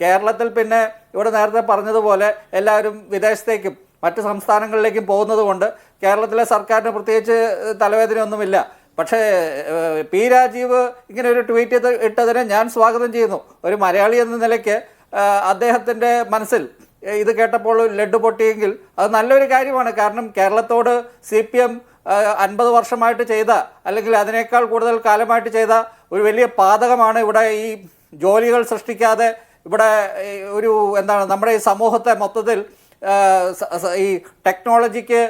കേരളത്തിൽ പിന്നെ ഇവിടെ നേരത്തെ പറഞ്ഞതുപോലെ എല്ലാവരും വിദേശത്തേക്കും മറ്റ് സംസ്ഥാനങ്ങളിലേക്കും പോകുന്നത് കൊണ്ട് കേരളത്തിലെ സർക്കാരിന് പ്രത്യേകിച്ച് തലവേദനയൊന്നുമില്ല. പക്ഷേ പി രാജീവ് ഇങ്ങനെ ഒരു ട്വീറ്റ് ഇട്ടതിനെ ഞാൻ സ്വാഗതം ചെയ്യുന്നു. ഒരു മലയാളി എന്ന നിലയ്ക്ക് അദ്ദേഹത്തിന്റെ മനസ്സിൽ ഇത് കേട്ടപ്പോൾ ലഡ്ഡു പൊട്ടിയെങ്കിൽ അത് നല്ലൊരു കാര്യമാണ്. കാരണം കേരളത്തോട് സി പി എം അൻപത് വർഷമായിട്ട് ചെയ്ത അല്ലെങ്കിൽ അതിനേക്കാൾ കൂടുതൽ കാലമായിട്ട് ചെയ്ത ഒരു വലിയ പാതകമാണ് ഇവിടെ ഈ ജോലികൾ സൃഷ്ടിക്കാതെ ഇവിടെ ഒരു എന്താണ് നമ്മുടെ ഈ സമൂഹത്തെ മൊത്തത്തിൽ ഈ ടെക്നോളജിക്ക്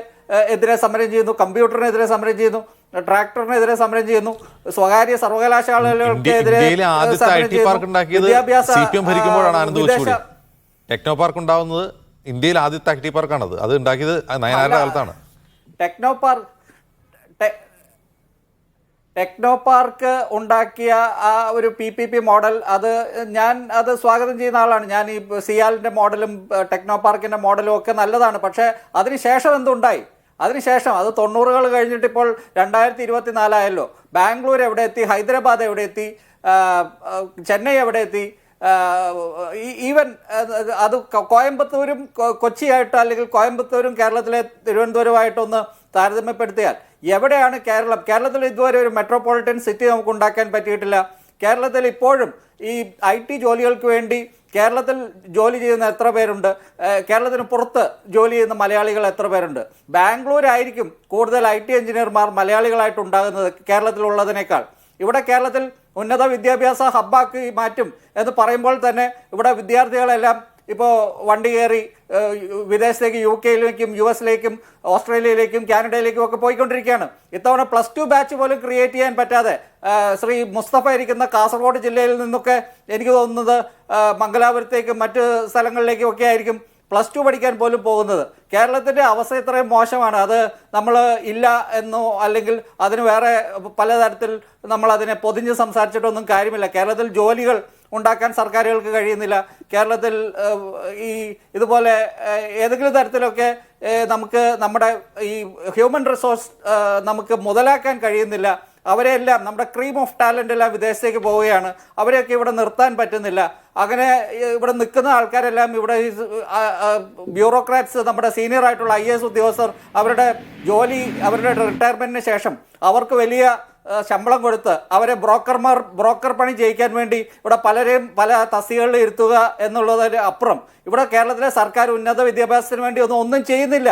എതിരെ സമരം ചെയ്യുന്നു കമ്പ്യൂട്ടറിനെതിരെ സമരം ചെയ്യുന്നു ട്രാക്ടറിനെതിരെ സമരം ചെയ്യുന്നു സ്വകാര്യ സർവകലാശാലകൾക്കെതിരെ വിദ്യാഭ്യാസ, ഭരിക്കുമ്പോഴാണ് ടെക്നോ പാർക്ക് ഉണ്ടാവുന്നത് ഇന്ത്യയിൽ ആദ്യത്തെ ഐ ടി പാർക്കാണത്. അത് ഉണ്ടാക്കിയത് നയനാരുടെ കാലത്താണ് ടെക്നോ പാർക്ക് ടെക്നോ പാർക്ക് ഉണ്ടാക്കിയ ആ ഒരു പി പി പി മോഡൽ അത് ഞാൻ അത് സ്വാഗതം ചെയ്യുന്ന ആളാണ്. ഞാൻ ഈ സിയാലിന്റെ മോഡലും ടെക്നോ പാർക്കിന്റെ മോഡലും ഒക്കെ നല്ലതാണ്. പക്ഷേ അതിനുശേഷം എന്തുണ്ടായി? അതിനുശേഷം അത് തൊണ്ണൂറുകൾ കഴിഞ്ഞിട്ട് ഇപ്പോൾ രണ്ടായിരത്തി ഇരുപത്തി നാലായല്ലോ ബാംഗ്ലൂർ എവിടെ എത്തി? ഹൈദരാബാദ് എവിടെ എത്തി? ചെന്നൈ എവിടെ എത്തി? ഈവൻ അത് കോയമ്പത്തൂരും കൊച്ചിയായിട്ട് അല്ലെങ്കിൽ കോയമ്പത്തൂരും കേരളത്തിലെ തിരുവനന്തപുരമായിട്ടൊന്ന് താരതമ്യപ്പെടുത്തിയാൽ എവിടെയാണ് കേരളം? കേരളത്തിൽ ഇതുവരെ ഒരു മെട്രോപൊളിറ്റൻ സിറ്റി നമുക്ക് ഉണ്ടാക്കാൻ പറ്റിയിട്ടില്ല. കേരളത്തിൽ ഇപ്പോഴും ഈ ഐ ടി ജോലികൾക്ക് വേണ്ടി കേരളത്തിൽ ജോലി ചെയ്യുന്ന എത്ര പേരുണ്ട്? കേരളത്തിന് പുറത്ത് ജോലി ചെയ്യുന്ന മലയാളികൾ എത്ര പേരുണ്ട്? ബാംഗ്ലൂരായിരിക്കും കൂടുതൽ ഐ ടി എഞ്ചിനീയർമാർ മലയാളികളായിട്ട് ഉണ്ടാകുന്നത് കേരളത്തിലുള്ളതിനേക്കാൾ. ഇവിടെ കേരളത്തിൽ ഉന്നത വിദ്യാഭ്യാസ ഹബ്ബാക്കി മാറ്റും എന്ന് പറയുമ്പോൾ തന്നെ ഇവിടെ വിദ്യാർത്ഥികളെല്ലാം ഇപ്പോൾ വണ്ടി കയറി വിദേശത്തേക്ക് യു കെയിലേക്കും യു എസിലേക്കും ഓസ്ട്രേലിയയിലേക്കും കാനഡയിലേക്കും ഒക്കെ പോയിക്കൊണ്ടിരിക്കുകയാണ്. ഇത്തവണ പ്ലസ് ടു ബാച്ച് പോലും ക്രിയേറ്റ് ചെയ്യാൻ പറ്റാതെ ശ്രീ മുസ്തഫ ഇരിക്കുന്ന കാസർഗോഡ് ജില്ലയിൽ നിന്നൊക്കെ എനിക്ക് തോന്നുന്നത് മംഗലാപുരത്തേക്കും മറ്റ് സ്ഥലങ്ങളിലേക്കും ഒക്കെ ആയിരിക്കും പ്ലസ് ടു പഠിക്കാൻ പോലും പോകുന്നത്. കേരളത്തിന്റെ അവസ്ഥ ഇത്രയും മോശമാണ്. അത് നമ്മൾ ഇല്ല എന്നോ അല്ലെങ്കിൽ അതിന് വേറെ പലതരത്തിൽ നമ്മൾ അതിനെ പൊതിഞ്ഞ് സംസാരിച്ചിട്ടൊന്നും കാര്യമില്ല. കേരളത്തിൽ ജോലികൾ ഉണ്ടാക്കാൻ സർക്കാരുകൾക്ക് കഴിയുന്നില്ല. കേരളത്തിൽ ഈ ഇതുപോലെ ഏതെങ്കിലും തരത്തിലൊക്കെ നമുക്ക് നമ്മുടെ ഈ ഹ്യൂമൻ റിസോഴ്സ് നമുക്ക് മുതലാക്കാൻ കഴിയുന്നില്ല. അവരെല്ലാം നമ്മുടെ ക്രീം ഓഫ് ടാലന്റ് എല്ലാം വിദേശത്തേക്ക് പോവുകയാണ്. അവരെയൊക്കെ ഇവിടെ നിർത്താൻ പറ്റുന്നില്ല. അങ്ങനെ ഇവിടെ നിൽക്കുന്ന ആൾക്കാരെല്ലാം ഇവിടെ ബ്യൂറോക്രാറ്റ്സ് നമ്മുടെ സീനിയർ ആയിട്ടുള്ള ഐ എസ് ഉദ്യോഗസ്ഥർ അവരുടെ ജോലി അവരുടെ റിട്ടയർമെന്റിന് ശേഷം അവർക്ക് വലിയ ശമ്പളം കൊടുത്ത് അവരെ ബ്രോക്കർമാർ ബ്രോക്കർ പണി ജയിക്കാൻ വേണ്ടി ഇവിടെ പലരെയും പല തസ്തികകളിൽ ഇരുത്തുക എന്നുള്ളതിന് അപ്പുറം ഇവിടെ കേരളത്തിലെ സർക്കാർ ഉന്നത വിദ്യാഭ്യാസത്തിന് വേണ്ടി ഒന്നും ഒന്നും ചെയ്യുന്നില്ല.